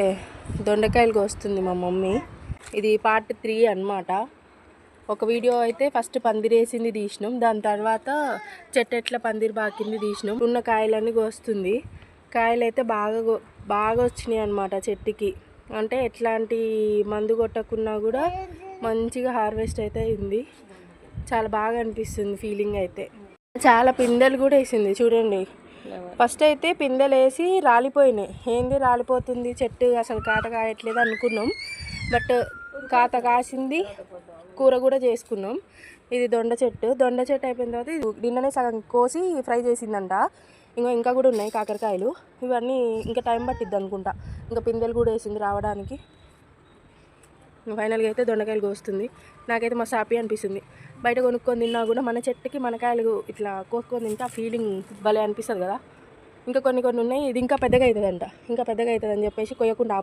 ఏ, దొండకాయలు కోస్తుంది మా మమ్మీ. ఇది పార్ట్ త్రీ అన్నమాట. ఒక వీడియో అయితే ఫస్ట్ పందిరేసింది తీసినాం. దాని తర్వాత చెట్టు ఎట్లా పందిరి బాకింది తీసినాం. ఉన్న కాయలన్నీ కోస్తుంది. కాయలు అయితే బాగా బాగా వచ్చినాయి అనమాట చెట్టుకి. అంటే ఎట్లాంటి మందు కొట్టకున్నా కూడా మంచిగా హార్వెస్ట్ అయితే అయింది. చాలా బాగా అనిపిస్తుంది ఫీలింగ్ అయితే. చాలా పిందెలు కూడా వేసింది చూడండి. ఫస్ట్ అయితే పిందెలు వేసి రాలిపోయినాయి. ఏంది రాలిపోతుంది? చెట్టు అసలు కాత కాయట్లేదు అనుకున్నాం. బట్ కాత కాసింది కూర కూడా చేసుకున్నాం. ఇది దొండ చెట్టు. దొండ చెట్టు అయిపోయిన తర్వాత ఇది నిన్ననే సగం కోసి ఫ్రై చేసిందంట. ఇంకా ఇంకా కూడా ఉన్నాయి కాకరకాయలు. ఇవన్నీ ఇంకా టైం పట్టిద్ది అనుకుంటా. ఇంకా పిందెలు కూడా వేసింది రావడానికి. ఫైనల్గా అయితే దొండకాయలు కోస్తుంది. నాకైతే మస్తు హ్యాపీ అనిపిస్తుంది. బయట కొనుక్కొని తిన్నా కూడా మన చెట్టుకి మన కాయలు ఇట్లా కోసుకొని తింటే ఆ ఫీలింగ్ భలే అనిపిస్తుంది కదా. ఇంకా కొన్ని కొన్ని ఉన్నాయి ఇది ఇంకా పెద్దగా అవుతుందంట. ఇంకా పెద్దగా అవుతుందని చెప్పేసి కొయ్యకుండా